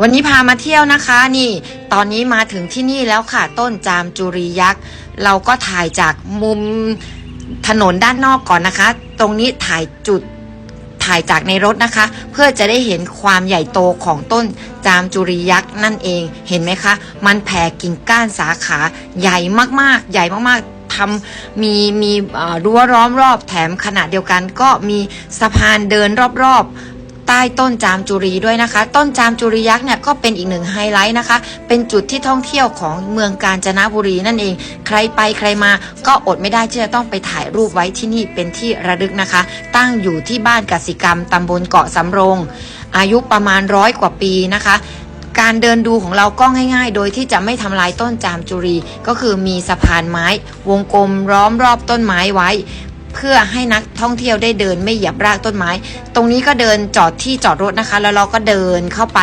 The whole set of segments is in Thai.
วันนี้พามาเที่ยวนะคะนี่ ตอนนี้มาถึงที่นี่แล้วค่ะ ต้นจามจุรียักษ์ เราก็ถ่ายจากมุมถนนด้านนอกก่อนนะคะ ตรงนี้ถ่ายจุดถ่ายจากในรถนะคะ เพื่อจะได้เห็นความใหญ่โตของต้นจามจุรียักษ์นั่นเองเห็นไหมคะ มันแผ่กิ่งก้านสาขาใหญ่มากๆ ใหญ่มากๆทำมีมีรั้วล้อมรอบแถมขณะเดียวกันก็มีสะพานเดินรอบๆ ต้ต้นจามจุรีด้วยนะคะ ต้นจามจุรียักษ์เนี่ยก็เป็นอีกหนึ่งไฮไลท์นะคะ เป็นจุดที่ท่องเที่ยวของเมืองกาญจนบุรีนั่นเอง ใครไปใครมาก็อดไม่ได้ที่จะต้องไปถ่ายรูปไว้ที่นี่เป็นที่ระลึกนะคะ ตั้งอยู่ที่บ้านกสิกรรมตำบลเกาะสำโรง อายุประมาณร้อยกว่าปีนะคะการเดินดูของเราก็ง่าย ๆ โดยที่จะไม่ทำลายต้นจามจุรี ก็คือมีสะพานไม้ วงกลมล้อมรอบต้นไม้ไว้ เพื่อให้นักท่องเที่ยวได้เดินไม่เหยียบรากต้นไม้ ตรงนี้ก็เดินจอดที่จอดรถนะคะ แล้วเราก็เดินเข้าไป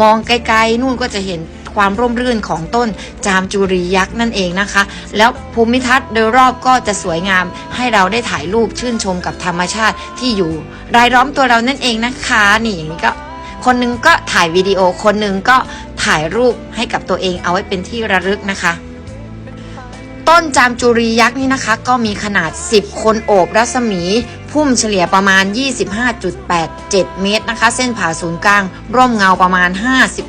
มองไกลๆนู่นก็จะเห็นความร่มรื่นของต้นจามจุรียักษ์นั่นเองนะคะ แล้วภูมิทัศน์โดยรอบก็จะสวยงาม ให้เราได้ถ่ายรูปชื่นชมกับธรรมชาติที่อยู่ รายล้อมตัวเรานั่นเองนะคะ นี่อย่างนี้ก็คนหนึงก็ถ่ายวิดีโอคนหนึงก็ถ่ายรูปให้กับตัวเองเอาไว้เป็นที่ระลึกนะคะ ต้นจามจุรียักษ์นี่นะคะ ก็มีขนาด 10 คนโอบรัศมี พุ่มเฉลี่ยประมาณ 25.87 เมตรนะคะ เส้นผ่าศูนย์กลาง ร่มเงาประมาณ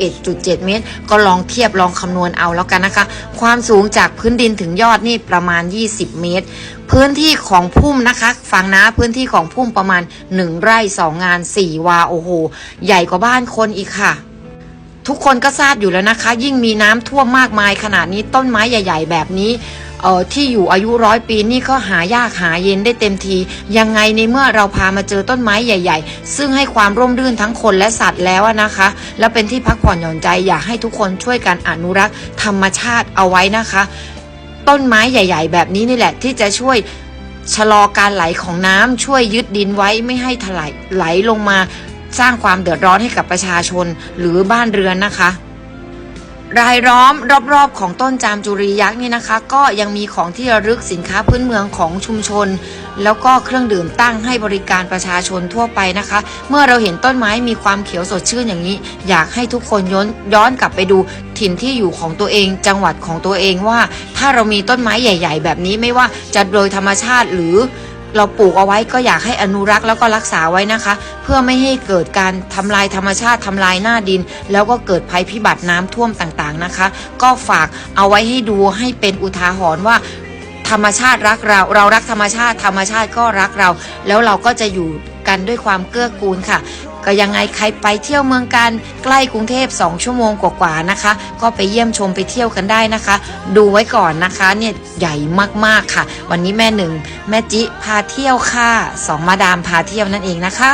51.7 เมตร ก็ลองเทียบลองคำนวณเอาแล้วกันนะคะ ความสูงจากพื้นดินถึงยอดนี่ประมาณ 20 เมตร พื้นที่ของพุ่มนะคะฟังนะพื้นที่ของพุ่มประมาณ 1 ไร่ 2 งาน 4 วาโอ้โห ใหญ่กว่าบ้านคนอีกค่ะทุกคนก็ทราบอยู่แล้วนะคะ ยิ่งมีน้ำท่วมมากมายขนาดนี้ต้นไม้ใหญ่ ๆ แบบนี้ เอ่อที่อยู่อายุร้อยปีนี่ก็หายากหาเย็นได้เต็มที ยังไงในเมื่อเราพามาเจอต้นไม้ใหญ่ ๆ ซึ่งให้ความร่มรื่นทั้งคนและสัตว์แล้วนะคะ แล้วเป็นที่พักผ่อนหย่อนใจอยากให้ทุกคนช่วยกันอนุรักษ์ธรรมชาติเอาไว้นะคะ ต้นไม้ใหญ่ ๆ แบบนี้นี่แหละที่จะช่วยชะลอการไหลของน้ำช่วยยึดดินไว้ไม่ให้ถลายไหลลงมาสร้างความเดือดร้อนให้กับประชาชนหรือบ้านเรือนนะคะ รายล้อมรอบๆ ของต้นจามจุรียักษ์นี่นะคะ ก็ยังมีของที่ระลึกสินค้าพื้นเมืองของชุมชน แล้วก็เครื่องดื่มตั้งให้บริการประชาชนทั่วไปนะคะ เมื่อเราเห็นต้นไม้มีความเขียวสดชื่นอย่างนี้ อยากให้ทุกคนย้อนย้อนกลับไปดูถิ่นที่อยู่ของตัวเอง จังหวัดของตัวเองว่า ถ้าเรามีต้นไม้ใหญ่ ๆ แบบนี้ไม่ว่าจะโดยธรรมชาติหรือ เราปลูกเอาไว้ก็อยากให้อนุรักษ์แล้วก็รักษาไว้นะคะ เพื่อไม่ให้เกิดการทำลายธรรมชาติทำลายหน้าดิน แล้วก็เกิดภัยพิบัติน้ำท่วมต่างๆนะคะ ก็ฝากเอาไว้ให้ดูให้เป็นอุทาหรณ์ว่าธรรมชาติรักเรา เรารักธรรมชาติ ธรรมชาติก็รักเรา แล้วเราก็จะอยู่ กันด้วยความเกื้อกูลค่ะ ก็ยังไงใครไปเที่ยวเมืองการใกล้กรุงเทพ 2 ชั่วโมงกว่าๆนะคะ ก็ไปเยี่ยมชมไปเที่ยวกันได้นะคะ ดูไว้ก่อนนะคะเนี่ยใหญ่มากๆค่ะ วันนี้แม่หนึ่งแม่จิพาเที่ยวค่ะสองมาดามพาเที่ยวนั่นเองนะคะ